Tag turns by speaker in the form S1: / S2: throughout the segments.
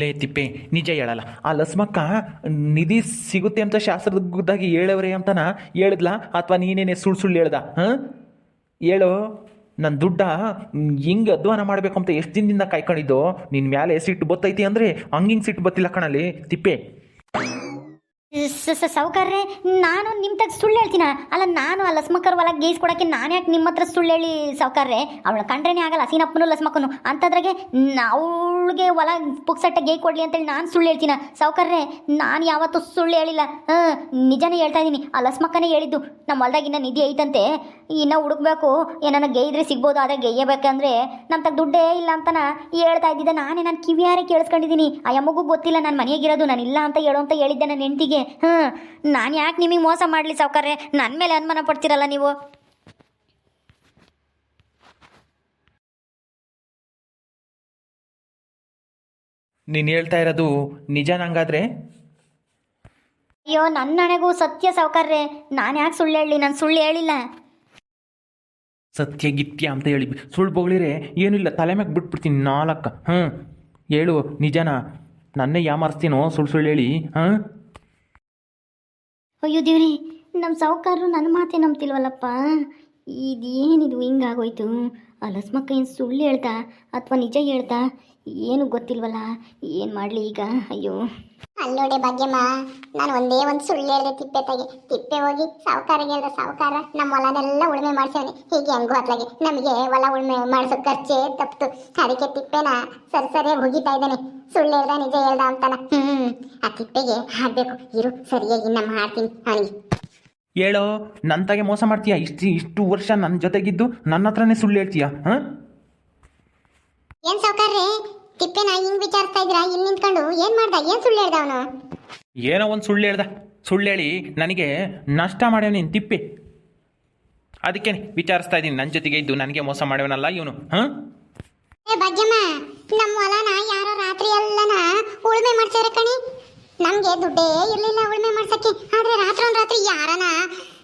S1: ಲೇ ತಿಪ್ಪೆ, ನಿಜ ಹೇಳಲ್ಲ. ಆ ಲಸ್ಮಕ್ಕ ನಿಧಿ ಸಿಗುತ್ತೆ ಅಂತ ಶಾಸ್ತ್ರದಾಗಿ ಹೇಳವ್ರೆ ಅಂತನ ಹೇಳಿದ್ಲ? ಅಥವಾ ನೀನೇನೆ ಸುಳ್ಳು ಸುಳ್ಳು ಹೇಳ್ದ? ಹಾಂ? ಹೇಳು ನನ್ನ ದುಡ್ಡ ಹಿಂಗೆ ಅಧ್ವಾನ ಮಾಡಬೇಕು ಅಂತ ಎಷ್ಟು ದಿನದಿಂದ ಕಾಯ್ಕೊಂಡಿದ್ದು ನಿನ್ನ ಮ್ಯಾಲೆ ಸಿಟ್ಟು ಬತ್ತೈತಿ ಅಂದರೆ ಹಂಗಿಂಗೆ ಸಿಟ್ಟು ಬತ್ತಿಲ್ಲ ಕಣಲ್ಲಿ, ತಿಪ್ಪೆ.
S2: ಸಾವುಕಾರ್ರೆ ನಾನು ನಿಮ್ಮ ತಗ ಸುಳ್ಳು ಹೇಳ್ತೀನ? ಅಲ್ಲ, ನಾನು ಆ ಲಸ್ಮಕ್ಕರ್ ಗೇಸ್ ಕೊಡಕ್ಕೆ ನಾನು ಯಾಕೆ ನಿಮ್ಮ ಹತ್ರ ಸುಳ್ಳು ಹೇಳಿ ಸೌಕರ್ರೆ? ಅವಳು ಕಂಡ್ರೇನೆ ಆಗಲ್ಲ, ಸೀನಪ್ಪನು ಲಸ್ಮಕ್ಕನು. ಅಂಥದ್ರಾಗೆ ಅವಳಿಗೆ ಹೊಲ ಪುಕ್ಸಟ್ಟ ಗೇ ಕೊಡ್ಲಿ ಅಂತೇಳಿ ನಾನು ಸುಳ್ಳು ಹೇಳ್ತೀನ? ಸೌಕರ್ರೆ, ನಾನು ಯಾವತ್ತೂ ಸುಳ್ಳು ಹೇಳಿಲ್ಲ. ಹಾಂ, ನಿಜನೇ ಹೇಳ್ತಾ ಇದ್ದೀನಿ ಆ ಲಸ್ಮಕ್ಕನೇ ಹೇಳಿದ್ದು ನಮ್ಮ ಹೊಲ್ದಾಗ ಇನ್ನೂ ನಿಧಿ ಐತಂತೆ. ಇನ್ನೂ ಹುಡುಕ್ಬೇಕು ಏನನ್ನ ಗೇಯಿದ್ರೆ ಸಿಗ್ಬೋದು, ಆದರೆ ಗೇಯಬೇಕಂದ್ರೆ ನಮ್ಮ ತಗ ದುಡ್ಡೇ ಇಲ್ಲ ಅಂತನ ಹೇಳ್ತಾ ಇದ್ದಿದ್ದೆ ನಾನೇ ನಾನು ಕಿವಿಯಾರೆ ಕೇಳಿಸ್ಕೊಂಡಿದ್ದೀನಿ ಆ ಯಮ್ಮಗೂ ಗೊತ್ತಿಲ್ಲ ನಾನು ಮನೆಯಾಗಿರೋದು ನಾನು ಇಲ್ಲ ಅಂತ ಹೇಳೋ ಅಂತ ಹೇಳಿದ್ದೆ ನನ್ನ ಹೆಂಡತಿಗೆ. ಹಾಂ ನಾನು ಯಾಕೆ ನಿಮಗೆ ಮೋಸ ಮಾಡಲಿ ಸಾವುಕಾರ್ರೆ? ನನ್ನ ಮೇಲೆ ಅನುಮಾನ ಪಡ್ತೀರಲ್ಲ ನೀವು.
S1: ನೀನು ಹೇಳ್ತಾ ಇರೋದು ನಿಜ ನಂಗಾದ್ರೆ?
S2: ಅಯ್ಯೋ ನನ್ನ ನನಗೂ ಸತ್ಯ ಸಾವುಕಾರ್ರೆ. ನಾನು ಯಾಕೆ ಸುಳ್ಳು ಹೇಳಿ ನಾನು ಸುಳ್ಳು ಹೇಳಿಲ್ಲ.
S1: ಸತ್ಯ ಗಿತ್ಯ ಅಂತ ಹೇಳಿ ಸುಳ್ಳು ಬೊಗಳಿರೆ ಏನಿಲ್ಲ ತಲೆ ಮ್ಯಾಗ ಬಿಟ್ಬಿಡ್ತೀನಿ ನಾಲ್ಕು ಹ್ಞೂ. ಹೇಳು ನಿಜನ? ನನ್ನೇ ಯಾಮಾರಿಸ್ತೀನೋ? ಸುಳ್ಳು ಸುಳ್ಳು ಹೇಳಿ. ಹಾಂ
S2: ಅಯ್ಯೋ ದೇವ್ರಿ ನಮ್ಮ ಸಾಹುಕಾರರು ನನ್ನ ಮಾತೇ ನಂಬ್ತಿಲ್ವಲ್ಲಪ್ಪ? ಇದೇನಿದು ಹಿಂಗಾಗೋಯ್ತು? ಅಲಸ್ಮಕ್ಕ ಲಸ್ಮಕ್ಕ ಏನು ಸುಳ್ಳು ಹೇಳ್ತಾ ಅಥವಾ ನಿಜ ಹೇಳ್ತಾ? ಏನು ಗೊತ್ತಿಲ್ವಲ್ಲ? ಏನು ಮಾಡಲಿ ಈಗ? ಅಯ್ಯೋ.
S3: ಅಲ್ಲೋಡೆ ಭಾಗ್ಯಮ್ಮ ನಾನು ಒಂದೇ ಒಂದು ಸುಳ್ಳು ಹೇಳಿದೆ ತಿಪ್ಪೆ ತೆಗೆ. ತಿಪ್ಪೆ ಹೋಗಿ ಸಾವುಕಾರಿಗೆ ಗೆಲ್ಲ ಸಾವುಕಾರ ನಮ್ಮ ಹೊಲನೆಲ್ಲ ಉಳುಮೆ ಮಾಡ್ಸೇವನಿ. ಹೀಗೆ ಹೆಂಗೋ ಅತ್ಲಾಗೆ. ನಮಗೆ ಹೊಲ ಉಳುಮೆ ಮಾಡಿಸೋ ಖರ್ಚೆ ತಪ್ಪಿತು ಅದಕ್ಕೆ ತಿಪ್ಪೆನ ಸರಿ ಸರಿಯಾಗಿ ಹೋಗಿತಾ ಇದ್ದಾನೆ. ಸುಳ್ಳು ಹೇಳ್ದ ನಿಜ ಹೇಳ್ದ ಅಂತಾನ. ಹ್ಮ್ ಆ ತಿಪ್ಪೆಗೆ ಹಾಕ್ಬೇಕು. ಇರು ಸರಿಯಾಗಿ ನಮ್ಮ ಮಾಡ್ತೀನಿ ಅವನಿಗೆ.
S1: ಹೇಳೋ ನನ್ನ ತಗೆ ಮೋಸ ಮಾಡ್ತೀಯಾ? ಇಷ್ಟು ಇಷ್ಟು ವರ್ಷ ನನ್ನ ಜೊತೆಗಿದ್ದು ನನ್ನ ಹತ್ರನೇ ಸುಳ್ಳು ಹೇಳ್ತೀಯಾ ಹಾಂ?
S3: ಏನ್ ಸಾವುಕಾರ್ರೆ ತಿಪ್ಪೆನ ಹಿಂಗ್ ವಿಚಾರಿಸ್ತಾ ಇದ್ರ ಇಲ್ಲಿ ನಿಂತ್ಕೊಂಡು ಏನ್ ಮಾಡ್ದ? ಏನ್ ಸುಳ್ಳು ಹೇಳ್ದ ಅವನು?
S1: ಏನೋ ಒಂದು ಸುಳ್ಳು ಹೇಳ್ದ. ಸುಳ್ಳು ಹೇಳಿ ನನಗೆ ನಷ್ಟ ಮಾಡ್ಯಾವ ನೀನು ತಿಪ್ಪಿ. ಅದಕ್ಕೆ ವಿಚಾರಿಸ್ತಾ ಇದ್ದೀನಿ. ನನ್ನ ಜೊತೆಗೆ ಇದ್ದು ನನಗೆ ಮೋಸ ಮಾಡ್ಯವನಲ್ಲ ಇವನು. ಹಾಂ?
S3: ಏ ಭಾಗ್ಯಮ್ಮ ನಮ್ಮ ಹೊಲನ ಯಾರೋ ರಾತ್ರಿ ಎಲ್ಲನ ಉಳುಮೆ ಮಾಡ್ಸವ್ರೆ ಕಣಿ. ನಮ್ಗೆ ದುಡ್ಡೇ ಇರ್ಲಿಲ್ಲ ಉಳುಮೆ ಮಾಡ್ಸಕ್ಕೆ. ಆದ್ರೆ ರಾತ್ರಿ ಒಂದ್ ರಾತ್ರಿ ಯಾರನ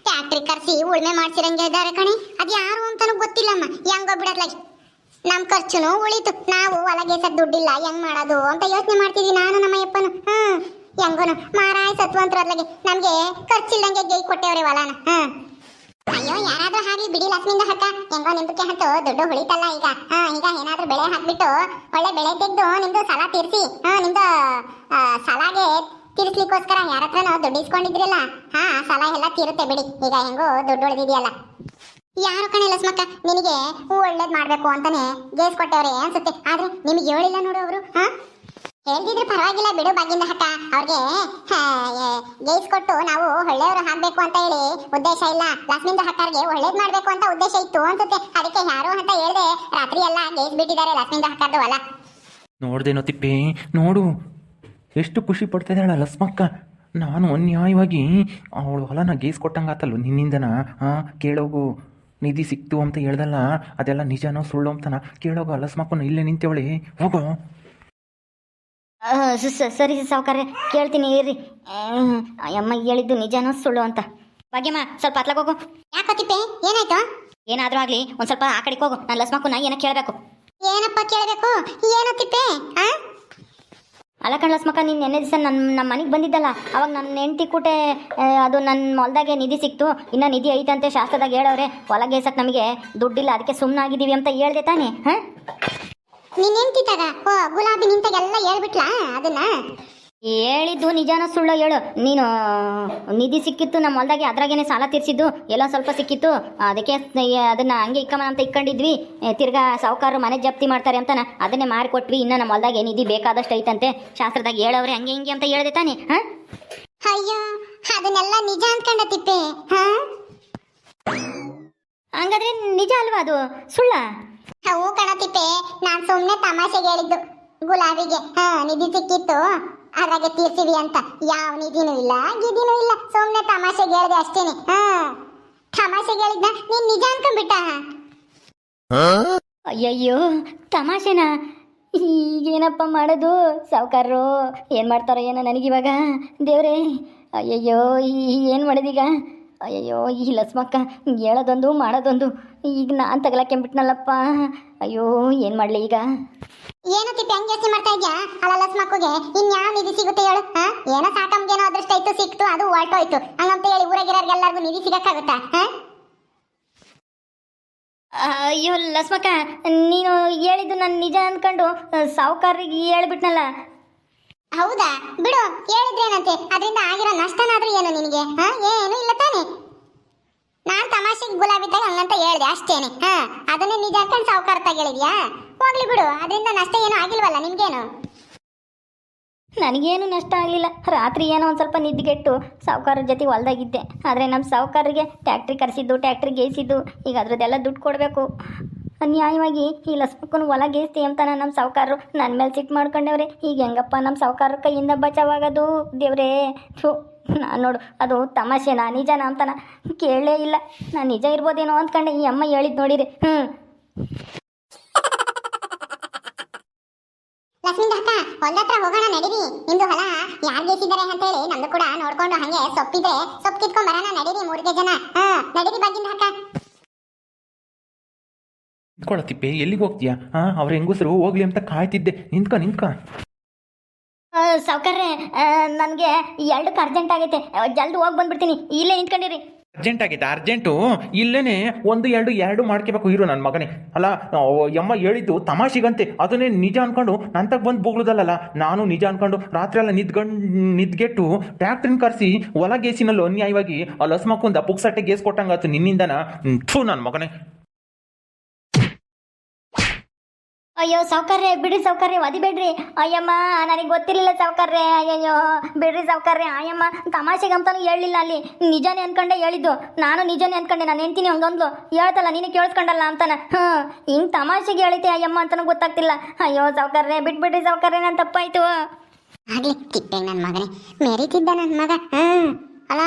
S3: ಟ್ಯಾಕ್ಟ್ರಿ ಕರ್ಸಿ ಉಳುಮೆ ಮಾಡ್ಸಿರಂಗೆ ಇದ್ದಾರೆ ಕಣಿ. ಅದು ಯಾರು ಅಂತಾನು ಗೊತ್ತಿಲ್ಲಮ್ಮ. ಹೆಂಗೋ ಬಿಡತ್ಲಾಗಿ ನಮ್ ಖರ್ಚುನು ಉಳಿತು. ನಾವು ಸದ್ ದುಡ್ಡಿಲ್ಲ, ಹೆಂಗ್ ಮಾಡೋದು ಅಂತ ಯೋಚನೆ ಮಾಡ್ತಿದ್ವಿ ನಾನು ನಮ್ಮ ಯಪ್ಪನು ಹ್ಮ್. ಹೆಂಗೋನು? ಮಾರಾಯ ಅದ್ಲಗೆ. ನಮ್ಗೆ ಖರ್ಚಿಲ್ದಂಗೆ ಗೈ ಕೊಟ್ಟೆವ್ರೆ ಹೊಲನ. ಹ್ಮ್. ಅಯ್ಯೋ, ಯಾರಾದ್ರೂ ಹಾಗೆ ಬಿಡಿ ಲಕ್ಷ್ಮಿಂದ ಹಕ್ಕ ಹೆಂಗೋ ನಿಂಬಿಕೆ ಹತ್ತು ದುಡ್ಡು ಉಳಿತಲ್ಲ ಈಗ. ಹಾ ಈಗ ಏನಾದ್ರೂ ಬೆಳೆ ಹಾಕ್ಬಿಟ್ಟು ಒಳ್ಳೆ ಬೆಳೆ ತೆಗೆದು ನಿಮ್ದು ಸಾಲ ತೀರ್ಸಿ. ಹಾ ನಿಮ್ದು ಸಾಲಾಗೆ ತೀರ್ಸ್ಲಿಕ್ಕೋಸ್ಕರ ಯಾರ ಹತ್ರನೋ ದುಡ್ಡು ಇಸ್ಕೊಂಡಿದ್ರಲ್ಲ. ಹಾ, ಸಾಲ ಎಲ್ಲ ತೀರುತ್ತೆ ಬಿಡಿ. ಈಗ ಹೆಂಗೋ ದುಡ್ಡು ಉಳಿದಿದೆಯಲ್ಲ. ಯಾರು ಕಣೆ ಲಸ್ಮಕ್ಕ? ನಿನಗೆ ಒಳ್ಳೇದ್ ಮಾಡ್ಬೇಕು ಅಂತಾನೆ ಗೇಸ್ ಕೊಟ್ಟವ್ರೆ ಅನ್ಸುತ್ತೆ. ಆದ್ರೆ ನಿಮಗೆ ಹೇಳಿಲ್ಲ ನೋಡು ಅವರು, ಹಾ? ಹೇಳಿದ್ರೆ ಪರವಾಗಿಲ್ಲ ಬಿಡು ಬಾಗಿಂದ ಹಕ್ಕ ಅವ್ರಿಗೆ ಗೇಸ್ ಕೊಟ್ಟು ನಾವು ಒಳ್ಳೆಯವರು ಹಾಕ್ಬೇಕು ಅಂತ ಹೇಳಿ ಉದ್ದೇಶ ಇಲ್ಲ. ಲಕ್ಷ್ಮಿಂದ ಹಕ್ಕರ್ಗೆ ಒಳ್ಳೇದ್ ಮಾಡ್ಬೇಕು ಅಂತ ಉದ್ದೇಶ ಇತ್ತು ಅನ್ಸುತ್ತೆ. ಅದಕ್ಕೆ ಯಾರು ಅಂತ ಹೇಳ್ದೆ ರಾತ್ರಿ ಎಲ್ಲ ಗೇಸ್ ಬಿಟ್ಟಿದ್ದಾರೆ ಲಕ್ಷ್ಮಿಂದ ಹಕ್ಕರ್ದು ಅಲ್ಲ.
S1: ನೋಡ್ದೇನೋ ತಿಪ್ಪಿ, ನೋಡು. ಎಷ್ಟು ಖುಷಿ ಪಡ್ತಿದ್ದಾಳ ಲಸ್ಮಕ್ಕ. ನಾನು ಅನ್ಯಾಯವಾಗಿ ಅವಳು ಹೊಲನ ಗೇಸ್ ಕೊಟ್ಟಂಗಾತಲ್ಲ ನಿನ್ನಿಂದನ? ಹಾಂ, ಕೇಳೋಗು. ನಿಧಿ ಸಿಕ್ತು ಅಂತ ಹೇಳ್ದಲ್ಲ ಅದೆಲ್ಲ ನಿಜನೋ ಸುಳ್ಳು ಅಂತನ ಕೇಳೋಗು ಲಸ್ಮಕ್ಕನ ಇಲ್ಲೇ ನಿಂತೇವಳಿ ಹೋಗೋ.
S2: ಆ, ಸ- ಸ- ಸರಿ ಸಾವುಕಾರ್ರೆ ಕೇಳ್ತೀನಿ ಇರ್ರಿ. ಅಮ್ಮ ಹೇಳಿದ್ದು ನಿಜನೋ ಸುಳ್ಳು ಅಂತ. ಭಾಗ್ಯಮ್ಮ ಸ್ವಲ್ಪ ಅತ್ಲಾಗ ಹೋಗು.
S3: ಯಾಕೋ ತಿಪ್ಪೆ ಏನಾಯ್ತು?
S2: ಏನಾದ್ರೂ ಆಗಲಿ ಒಂದ್ ಸ್ವಲ್ಪ ಆ ಕಡೆಗೆ ಹೋಗು. ನಾನು ಲಸ್ಮಕ್ಕನ ಏನೋ ಕೇಳಬೇಕು.
S3: ಏನಪ್ಪ ಕೇಳಬೇಕು? ಏನೋ ತಿಪ್ಪೆ ಆ?
S2: ಅಲ್ಲ ಕಣ್ ಲಸ್ಮಕ್ಕ ನೀನು ನೆನ್ನೆ ದಿವಸ ನನ್ನ ನಮ್ಮ ಮನೆಗೆ ಬಂದಿದ್ದಲ್ಲ, ಅವಾಗ ನನ್ನ ಹೆಂಡತಿ ಕೂಟೆ ಅದು ನನ್ನ ಹೊಲ್ದಾಗೆ ನಿಧಿ ಸಿಕ್ತು, ಇನ್ನು ನಿಧಿ ಐತಂತೆ ಶಾಸ್ತ್ರದಾಗ ಹೇಳವ್ರೆ ಒಳಗೆ ಗೇಸಕ್ಕೆ ನಮಗೆ ದುಡ್ಡಿಲ್ಲ, ಅದಕ್ಕೆ ಸುಮ್ಮನಾಗಿದ್ದೀವಿ ಅಂತ ಹೇಳ್ದೆ ತಾನೆ, ಹಾಂ?
S3: ನೀನು ಹೆಂಡತಿ ತಗ? ಓ ಗುಲಾಬಿ ನಿಂತಾಗೆಲ್ಲ ಹೇಳ್ಬಿಟ್ಲಾ ಅದನ್ನ?
S2: ಹೇಳಿದ್ದು ನಿಜಾನ ಸುಳ್ಳು ಹೇಳು. ನೀನು ನಿಧಿ ಸಿಕ್ಕಿತ್ತು ನಮ್ಮ ಹೊಲ್ದಾಗೆ ಅದ್ರಾಗೇನೆ ಸಾಲ ತೀರ್ಸಿದ್ದು ಎಲ್ಲ ಸ್ವಲ್ಪ ಸಿಕ್ಕಿತ್ತು ಅದಕ್ಕೆ ಅದನ್ನ ಹಂಗೆ ಇಕ್ಕಮ್ಮ ಅಂತ ಇಕ್ಕೊಂಡಿದ್ವಿ. ತಿರ್ಗಾ ಸಾವುಕಾರರು ಮನೆ ಜಪ್ತಿ ಮಾಡ್ತಾರೆ ಅಂತನ ಅದನ್ನೇ ಮಾರಿಕೊಟ್ವಿ. ಇನ್ನು ನಮ್ಮ ಹೊಲ್ದಾಗೆ ನಿಧಿ ಬೇಕಾದಷ್ಟು ಐತಂತೆ. ಶಾಸ್ತ್ರದಾಗ ಹೇಳವ್ರೆ ಹಂಗೆ ಹಿಂಗೆ ಅಂತ ಹೇಳ್ದೆ ತಾನೆ ಹಾಂ?
S3: ಅಯ್ಯೋ ಅದನ್ನೆಲ್ಲ ನಿಜ ಅನ್ಕೊಂಡ ತಿಪ್ಪೆ
S2: ಹಂಗಾದ್ರೆ ನಿಜ ಅಲ್ವಾ ಅದು? ಸುಳ್ಳ?
S3: ಹೂ ಕಣ ತಿಪ್ಪೆ ನಾನ್ ಸುಮ್ನೆ ತಮಾಷೆಗೆ ಹೇಳಿದ್ದು ಗುಲಾಬಿಗೆ ಹಾ ನಿಧಿ ಸಿಕ್ಕಿತ್ತು. ಅದ್ರಾಗೆ ತೀರ್ಸಿವಿ ಅಂತ. ಯಾವ ನಿಧಿನೂ ಇಲ್ಲ ಗಿದಿನೂ ಇಲ್ಲ. ಸುಮ್ನೆ ತಮಾಷೆ ಹೇಳಿದೆ ಅಷ್ಟೇನೆ. ಹಾ. ತಮಾಷೆ ಹೇಳಿದ್ನ ನೀನ್ ನಿಜ ಅನ್ಕೊಂಡ್ಬಿಟ್ಟ.
S2: ಅಯ್ಯಯ್ಯೋ ತಮಾಷೆನಾ? ಈಗೇನಪ್ಪ ಮಾಡೋದು? ಸಾವುಕಾರರು ಏನು ಮಾಡ್ತಾರೋ ಏನೋ ನನಗಿವಾಗ. ದೇವ್ರೇ ಅಯ್ಯಯ್ಯೋ ಏನು ಮಾಡೋದೀಗ? ಅಯ್ಯಯ್ಯೋ ಈ ಲಸ್ಮಕ್ಕ ಹೇಳೋದೊಂದು ಮಾಡೋದೊಂದು. ಈಗ ನಾನು ತಗಲಾಕೆಂಬಿಟ್ನಲ್ಲಪ್ಪ ಅಯ್ಯೋ ಏನು ಮಾಡಲಿ ಈಗ?
S3: ಏನು ತಿಪ್ಪಿ ಹಂಗೆ ಯೋಚನೆ ಮಾಡ್ತಾ ಇದ್ಯಾ? ಅಲ್ಲ ಲಸ್ ಮಕ್ಕಳಿಗೆ ಇನ್ಯಾವ ನಿಧಿ ಸಿಗುತ್ತೆ ಹೇಳು ಹಾ? ಏನೋ ಸಾಕಮ್ಗೇನೋ ಅದೃಷ್ಟ ಇತ್ತು ಸಿಕ್ತು ಅದು ಹೊರಟೋಯ್ತು ಹಂಗಂತ ಹೇಳಿ ಊರಾಗಿರೋರ್ಗೆಲ್ಲರಿಗೂ ನಿಧಿ ಸಿಗಕ್ಕಾಗುತ್ತಾ ಹಾ?
S2: ಅಯ್ಯೋ ಲಸ್ಮಕ್ಕ ನೀನು ಹೇಳಿದ್ದು ನಾನು ನಿಜ ಅಂದ್ಕೊಂಡು ಸಾಹುಕಾರರಿಗೆ ಹೇಳ್ಬಿಟ್ನಲ್ಲ.
S3: ಹೌದಾ? ಬಿಡು ಹೇಳಿದ್ರೇನಂತೆ ಅದರಿಂದ ಆಗಿರೋ ನಷ್ಟನಾದ್ರೂ ಏನು ನಿನಗೆ ಹಾ? ಏನು ಇಲ್ಲ ತಾನೆ. ನಾನ್ ತಮಾಷೆಗೆ ಗುಲಾಬಿ ಇದ್ದಾಗ ಹಂಗಂತ ಹೇಳ್ದೆ, ಅಷ್ಟೇನೆ. ಹಾ, ಅದನ್ನೇ ನಿಜ ಅಂತ ಸಾವುಕಾರ ಹೇಳಿದ್ಯಾ? ಹೋಗ್ಲಿ ಬಿಡು, ಅದರಿಂದ ನಷ್ಟ ಏನು ಆಗಿಲ್ವಲ್ಲ, ನಿಮ್ಗೇನು?
S2: ನನಗೇನು ನಷ್ಟ ಆಗಲಿಲ್ಲ. ರಾತ್ರಿ ಏನೋ ಒಂದು ಸ್ವಲ್ಪ ನಿದ್ದೆಗೆಟ್ಟು ಸಾವುಕಾರರ ಜೊತೆ ಹೊಲ್ದಾಗಿದ್ದೆ. ಆದರೆ ನಮ್ಮ ಸಾವುಕಾರರಿಗೆ ಟ್ಯಾಕ್ಟ್ರಿ ಕರೆಸಿದ್ದು ಟ್ಯಾಕ್ಟ್ರಿಗೆ ಗೇಯ್ಸಿದ್ದು, ಈಗ ಅದರದ್ದೆಲ್ಲ ದುಡ್ಡು ಕೊಡಬೇಕು. ಅನ್ಯಾಯವಾಗಿ ಈ ಲಸ್ಮಕ್ಕನ ಹೊಲ ಗೇಸ್ತಿ ಅಂತ ನಮ್ಮ ಸಾವುಕಾರರು ನನ್ನ ಮೇಲೆ ಸಿಟ್ಟು ಮಾಡ್ಕೊಂಡವ್ರೆ. ಈಗ ಹೆಂಗಪ್ಪ ನಮ್ಮ ಸಾವುಕಾರ ಕೈಯಿಂದ ಬಚಾವಾಗೋದು? ದೇವ್ರೇ, ಥೂ, ನಾನು ನೋಡು, ಅದು ತಮಾಷೆನಾ, ನಿಜನಾ ಅಂತಾನ ಕೇಳಲೇ ಇಲ್ಲ. ನಾನು ನಿಜ ಇರ್ಬೋದೇನೋ ಅಂದ್ಕೊಂಡೆ ಈ ಅಮ್ಮ ಹೇಳಿದ್ ನೋಡಿರಿ. ಹ್ಞೂ
S3: ಲಕ್ಷ್ಮೀದ ಅಕ್ಕ ಹೋಗೋಣ ನಡೀರಿ. ನಿಮ್ದು ಹೊಲ ಯಾರ್ ಗೇಸಿದ್ದಾರೆ ಅಂತ ಹೇಳಿ ನಮ್ದು ಕೂಡ ನೋಡ್ಕೊಂಡು ಹಂಗೆ ಸೊಪ್ಪಿದ್ರೆ ಸೊಪ್ಪು ಕಿತ್ಕೊಂಡ್ ಬರೋಣ ನಡೀರಿ ಮೂರ್ಗೆ ಜನ. ಹಾ ನಡೀರಿ ಅಕ್ಕ.
S1: ನಿಂತ್ಕೊಳ್ಳೋ ತಿಪ್ಪೆ ಎಲ್ಲಿಗೆ ಹೋಗ್ತೀಯಾ? ಹಾಂ ಅವ್ರ ಹೆಂಗಸರು ಹೋಗ್ಲಿ ಅಂತ ಕಾಯ್ತಿದ್ದೆ. ನಿಂತ್ಕ ನಿಂತ್ಕ.
S2: ಸಾವುಕಾರ್ರೆ ನನಗೆ ಎರಡಕ್ಕೆ ಅರ್ಜೆಂಟ್ ಆಗೈತೆ. ಜಲ್ದಿ ಹೋಗಿ ಬಂದ್ಬಿಡ್ತೀನಿ. ಇಲ್ಲೇ ನಿಂತ್ಕೊಂಡಿರಿ.
S1: ಅರ್ಜೆಂಟ್ ಆಗೈತೆ ಅರ್ಜೆಂಟು? ಇಲ್ಲೇನೆ ಒಂದು ಎರಡು ಎರಡು ಮಾಡ್ಕೋಬೇಕು ಇರು ನನ್ನ ಮಗನೇ. ಅಲ್ಲ ಎಮ್ಮ ಯಮ್ಮ ಹೇಳಿದ್ದು ತಮಾಷೆಗಂತೆ. ಅದನ್ನೇ ನಿಜ ಅನ್ಕೊಂಡು ನಂತಕ್ಕೆ ಬಂದು ಬೋಗ್ಲದಲ್ಲ ನಾನು ನಿಜ ಅನ್ಕೊಂಡು ರಾತ್ರಿ ಎಲ್ಲ ನಿದ್ಗಂಡು ನಿದ್ಗೆಟ್ಟು ಟ್ಯಾಕ್ಟ್ರಿನ ಕರೆಸಿ ಹೊಲ ಗೇಸಿನಲ್ಲಿ ಅನ್ಯಾಯವಾಗಿ ಅಲ್ಲಿ ಹಸ್ಮಕ್ಕೊಂದು ಪುಕ್ಸಟ್ಟೆ ಗೇಸ್ ಕೊಟ್ಟಂಗಾತು ನಿನ್ನಿಂದನ. ಥೂ ನನ್ನ ಮಗನೇ.
S2: ಅಯ್ಯೋ ಸೌಕರ್ಯ ಬಿಡ್ರಿ ಸಾವುಕಾರ್ರೆ ಬಿಡ್ರಿ ಅಯ್ಯಮ್ಮ, ನನಗೆ ಗೊತ್ತಿರಲಿಲ್ಲ ಸೌಕರ್ಯ ಅಯ್ಯಯ್ಯೋ, ಬಿಡ್ರಿ ಸೌಕರ್ಯ ಅಯ್ಯಮ್ಮ, ತಮಾಷೆಗೆ ಅಂತಾನು ಹೇಳಲಿಲ್ಲ ಅಲ್ಲಿ. ನಿಜನೇ ಅನ್ಕೊಂಡೆ ಹೇಳಿದ್ದು. ನಾನು ನಿಜನೇ ಅನ್ಕೊಂಡೆ. ನಾನು ಹೆಂಡ್ತೀನಿ ಒಂದೊಂದು ಹೇಳ್ತಲ್ಲ, ನೀನು ಕೇಳಿಸ್ಕೊಂಡಲ್ಲ ಅಂತಾನೆ. ಹ್ಞೂ ಹಿಂಗೆ ತಮಾಷೆಗೆ ಹೇಳಿತೆ ಅಯ್ಯಮ್ಮ ಅಂತನೂ ಗೊತ್ತಾಗ್ತಿಲ್ಲ. ಅಯ್ಯೋ ಸೌಕರ್ಯ ಬಿಟ್ಬಿಡ್ರಿ ಸೌಕರ್ಯ ನಾನು ತಪ್ಪಾಯ್ತು.
S3: ಆಗ್ಲಿ, ತಿಪ್ಪೆ ನನ್ನ ಮಗನೇ. ಮೆರಿತಿದ್ದ ನನ್ನ ಮಗ. ಹ್ಞೂ ಅಲ್ಲ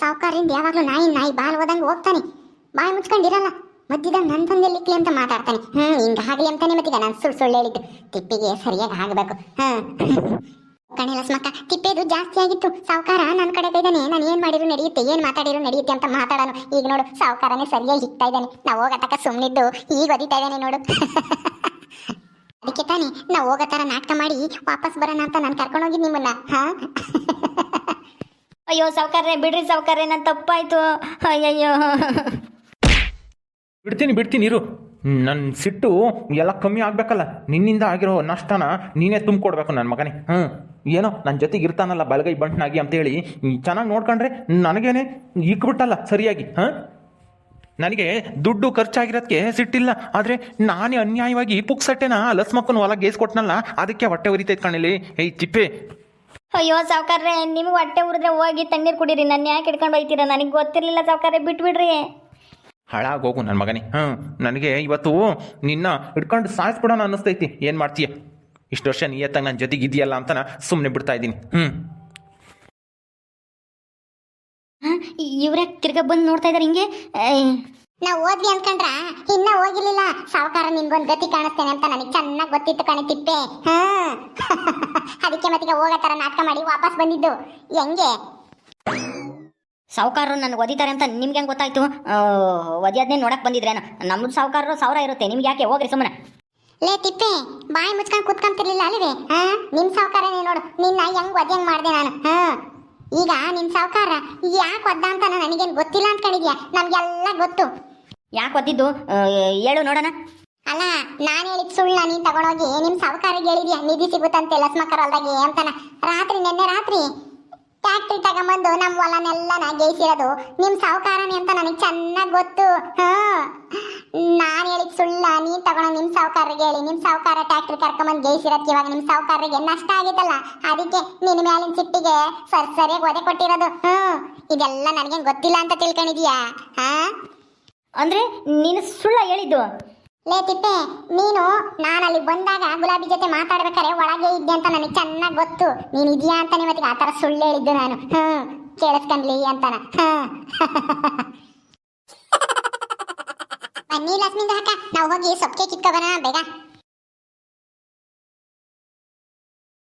S3: ಸಾವುಕಾರಿಂದ ಯಾವಾಗಲೂ ನಾಯಿ ನಾಯಿ ಬಾಲ್ ಹೋದಂಗೆ ಹೋಗ್ತಾನೆ. ಬಾಯಿ ಮುಚ್ಕೊಂಡಿರಲ್ಲ. ಮಧ್ಯದಾಗ ನನ್ನ ತಂದೆಲ್ಲಿಕ್ಲಿ ಅಂತ ಮಾತಾಡ್ತಾನೆ. ಹ್ಮ್ ಹಿಂಗಾಗ್ಲಿ ಅಂತಾನೆ ಮತ್ತೀಗ ನಾನು ಸುಳ್ಳು ಸುಳ್ಳು ಹೇಳಿದ್ದು. ತಿಪ್ಪಿಗೆ ಸರಿಯಾಗಿ ಆಗ್ಬೇಕು. ಹ್ಮ್ ಕಣೆ ಲಸ್ಮಕ್ಕ ತಿಪ್ಪೆದು ಜಾಸ್ತಿ ಆಗಿತ್ತು. ಸಾವುಕಾರ ನನ್ನ ಕಡೆ ಇದ್ದಾನೆ ನಾನು ಏನ್ ಮಾಡಿದ್ರು ನಡೆಯುತ್ತೆ, ಏನ್ ಮಾತಾಡಿದ್ರು ನಡೆಯುತ್ತೆ ಅಂತ ಮಾತಾಡೋನು. ಈಗ ನೋಡು, ಸಾವುಕಾರನೇ ಸರಿಯಾಗಿ ಹಿಗ್ತಾ ಇದ್ದಾನೆ. ನಾವು ಹೋಗತಕ್ಕ ಸುಮ್ಮನಿದ್ದು ಈಗ ಒದಿತಾ ಇದ್ದಾನೆ ನೋಡು. ಅದಕ್ಕೆ ತಾನೇ, ನಾವು ಹೋಗೋ ಥರ ನಾಟಕ ಮಾಡಿ ವಾಪಸ್ ಬರೋಣ ಅಂತ ನಾನು ಕರ್ಕೊಂಡೋಗಿದ್ದು ನಿಮ್ಮನ್ನ. ಹಾ?
S2: ಅಯ್ಯೋ, ಸಾವುಕಾರ್ರೆ, ಬಿಡ್ರಿ ಸಾವುಕಾರ್ರೆ, ನಾನು ತಪ್ಪಾಯ್ತು. ಅಯ್ಯಯ್ಯೋ.
S1: ಬಿಡ್ತೀನಿ ಬಿಡ್ತೀನಿ, ಇರು. ನನ್ನ ಸಿಟ್ಟು ಎಲ್ಲ ಕಮ್ಮಿ ಆಗಬೇಕಲ್ಲ. ನಿನ್ನಿಂದ ಆಗಿರೋ ನಷ್ಟನ ನೀನೇ ತುಂಬಿಕೊಡ್ಬೇಕು ನನ್ನ ಮಗನೇ. ಹ್ಞೂ ಏನೋ ನನ್ನ ಜೊತೆಗೆ ಇರ್ತಾನಲ್ಲ ಬಲಗೈ ಬಂಟ್ನಾಗಿ ಅಂತೇಳಿ. ಚೆನ್ನಾಗಿ ನೋಡ್ಕೊಂಡ್ರೆ ನನಗೇನೆ ಇಕ್ಬಿಟ್ಟಲ್ಲ ಸರಿಯಾಗಿ, ಹಾಂ? ನನಗೆ ದುಡ್ಡು ಖರ್ಚಾಗಿರೋದಕ್ಕೆ ಸಿಟ್ಟಿಲ್ಲ. ಆದರೆ ನಾನೇ ಅನ್ಯಾಯವಾಗಿ ಪುಕ್ಸಟ್ಟೆನ ಲಸ್ಮಕ್ಕನ ಹೊಲ ಗೇಸ್ಕೊಟ್ನಲ್ಲ ಅದಕ್ಕೆ ಹೊಟ್ಟೆ ಉರಿತೈತೆ ಕಣಿಲಿ. ಏಯ್, ಚಿಪ್ಪೆ.
S2: ಅಯ್ಯೋ, ಸಾವುಕಾರ್ರೆ, ನಿಮ್ಗೆ ಹೊಟ್ಟೆ ಉರಿದ್ರೆ ಹೋಗಿ ತಣ್ಣೀರು ಕುಡೀರಿ. ನನ್ನ ಯಾಕೆ ಹಿಡ್ಕೊಂಡು ಹೋಯ್ತೀರ? ನನಗೆ ಗೊತ್ತಿರಲಿಲ್ಲ ಸಾವುಕಾರ್ರೆ, ಬಿಟ್ಬಿಡ್ರಿ.
S1: ಹಾಳಾಗೋಗು ನನ್ನ ಮಗನೇ. ಹಾಂ ನನಗೆ ಇವತ್ತು ನಿನ್ನ ಹಿಡ್ಕೊಂಡು ಸಾಯಿಸ್ಬಿಡೋಣ ಅನ್ನಿಸ್ತೈತಿ. ಏನು ಮಾಡ್ತೀಯ? ಇಷ್ಟು ವರ್ಷ ನಿಯತ್ತಾಗಿ ನನ್ನ ಜೊತೆಗೆ ಇದೆಯಲ್ಲ ಅಂತ ನಾ ಸುಮ್ಮನೆ ಬಿಡ್ತಾ ಇದ್ದೀನಿ. ಹ್ಞೂ
S2: ಇವ್ರೆ ತಿರ್ಗ ಬಂದು ನೋಡ್ತಾ ಇದಾರೆ ಹಿಂಗೆ? ಏಯ್,
S3: ನಾವು ಓದ್ವಿ ಅನ್ಕೊಂಡ್ರಾ? ಇನ್ನ ಹೋಗಿರ್ಲಿಲ್ಲ. ಸಾವುಕಾರ ನಿನ್ಗೊಂದ್ ಗತಿ ಕಾಣಿಸ್ತೇನೆ ಅಂತ ನನಗೆ ಚೆನ್ನಾಗಿ ಗೊತ್ತಿತ್ತು ಕಣೆ ತಿಪ್ಪೆ. ಹಾ. ಅದಕ್ಕೆ ಮತ್ತೆ ಹೋಗೋ ಥರ ನಾಟಕ ಮಾಡಿ ವಾಪಸ್ ಬಂದಿದ್ದು. ಹೆಂಗೆ?
S2: ಸಾವುಕಾರರು ನನಗೆ ಒದಿತಾರೆ ಅಂತ ನಿಮ್ಗೆ ಹೆಂಗೆ ಗೊತ್ತಾಯ್ತು? ಒದಿಯೋದನ್ನೇ ನೋಡಕ್ ಬಂದಿದ್ರೇನು? ನಮ್ಮದು ಸಾವುಕಾರರು ಸಾವಿರ ಇರುತ್ತೆ ನಿಮ್ಗೆ ಯಾಕೆ? ಹೋಗ್ರಿ ಸುಮ್ಮನೆ
S3: ಲೇ ತಿಪ್ಪೆ ಬಾಯಿ ಮುಚ್ಕೊಂಡು ಕೂತ್ಕೊಂತಿರ್ಲಿಲ್ಲ ಅಲ್ವೇ? ಹಾ? ನಿನ್ ಸಾವುಕಾರನೇ ನೋಡು ನಿನ್ನ ಹೆಂಗ್ ಒದ್ಯಂಗ್ ಮಾಡ್ದೆ ನಾನು ಹಾ? ಈಗ ನಿನ್ ಸಾವುಕಾರ ಯಾಕೆ ಒದ್ದ ಅಂತ ನನಗೇನು ಗೊತ್ತಿಲ್ಲ ಅನ್ಕೊಂಡಿದ್ಯಾ? ನಮ್ಗೆಲ್ಲ ಗೊತ್ತು.
S2: ಯಾಕೆ ಒದ್ದಿದ್ದು? ಹೇಳು ನೋಡೋಣ.
S3: ಅಲ್ಲ ನಾನು ಹೇಳಿದ ಸುಳ್ಳ ನೀನ್ ತಗೊಂಡೋಗಿ ನಿಮ್ ಸಾವುಕಾರಿಗೆ ಹೇಳಿದ್ಯಾ? ನಿಧಿ ಸಿಗುತ್ತಂತೆ ಲಸ್ಮಕರ್ ಹೊಲ್ದಾಗೆ ಅಂತಾನ. ರಾತ್ರಿ ನಿನ್ನೆ ರಾತ್ರಿ. ಟ್ಯಾಕ್ಟ್ರಿ ತಗೊಂಬಂದು ನಮ್ಮ ಹೊಲನೆಲ್ಲನ ಗೇಯ್ಸಿರೋದು. ನಿಮ್ಮ ಸಾವುಕಾರನೇ ಅಂತ ನನಗೆ ಚೆನ್ನಾಗಿ ಗೊತ್ತು. ಹಾ. ನಾನು ಹೇಳಿದ ಸುಳ್ಳ ನೀನು ತಗೊಂಡು ನಿಮ್ಮ ಸಾವುಕಾರಿಗೆ ಹೇಳಿ. ನಿಮ್ಮ ಸಾವುಕಾರ ಟ್ಯಾಕ್ಟ್ರಿ ಕರ್ಕೊಂಬಂದು ಗೇಯ್ಸಿರೋದಕ್ಕೆ ಇವಾಗ ನಿಮ್ಮ ಸಾವುಕಾರರಿಗೆ ನಷ್ಟ ಆಗಿತ್ತಲ್ಲ. ಅದಕ್ಕೆ ನಿನ್ನ ಮೇಲಿನ ಸಿಟ್ಟಿಗೆ ಸರ್ ಸರಿಯಾಗಿ ಒದೆ ಕೊಟ್ಟಿರೋದು. ಹ್ಞೂ ಇದೆಲ್ಲ ನನಗೇನು ಗೊತ್ತಿಲ್ಲ ಅಂತ ತಿಳ್ಕೊಂಡಿದ್ಯಾ? ಹಾ?
S2: ಅಂದ್ರೆ ನೀನು ಸುಳ್ಳ ಹೇಳಿದ್ದು.
S3: ಲೇ ತಿಪ್ಪೆ, ನೀನು ನಾನು ಅಲ್ಲಿ ಬಂದಾಗ ಗುಲಾಬಿ ಜೊತೆ ಮಾತಾಡ್ಬೇಕಾದ್ರೆ ಒಳಗೆ ಇದ್ದೆ ಅಂತ ನನಗೆ ಚೆನ್ನಾಗಿ ಗೊತ್ತು. ನೀನು ಇದೆಯಾ ಅಂತಾನೆ ಮತ್ತೆ ಆ ಥರ ಸುಳ್ಳು ಹೇಳಿದ್ದು ನಾನು. ಹ್ಞೂ ಕೇಳಿಸ್ಕೊಂಡ್ಲಿ ಅಂತಾನ. ಬನ್ನಿ ಲಕ್ಷ್ಮೀಂದ ಅಕ್ಕ, ನಾವು ಹೋಗಿ ಸೊಪ್ಪಿಗೆ ಕಿತ್ಕೊ ಬೇಗ.